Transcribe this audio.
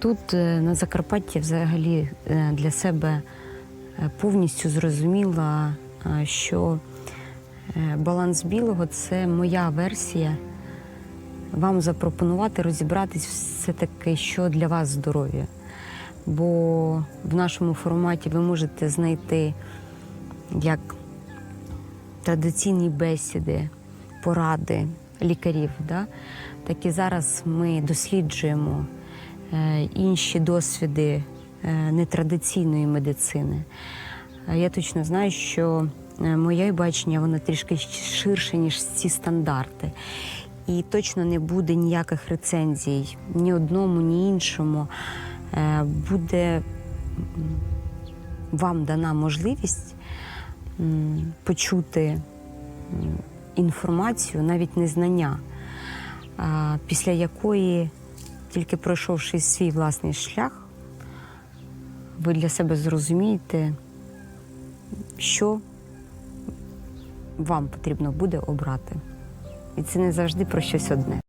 Тут е, на Закарпатті взагалі е, для себе е, повністю зрозуміла, що баланс білого це моя версія. Вам запропонувати розібратись все-таки, що для вас здоров'я. Бо в нашому форматі ви можете знайти як традиційні бесіди, поради лікарів. Да? Так і зараз ми досліджуємо інші досвіди е, нетрадиційної медицини. Е, Я точно знаю, що е, моє бачення воно трішки ширше, ніж ці стандарти. І точно не буде ніяких рецензій ні одному, ні іншому. Е, Буде вам дана можливість почути інформацію, навіть не знання, після якої, тільки пройшовши свій власний шлях, ви для себе зрозумієте, що вам потрібно буде обрати. І це не завжди про щось одне.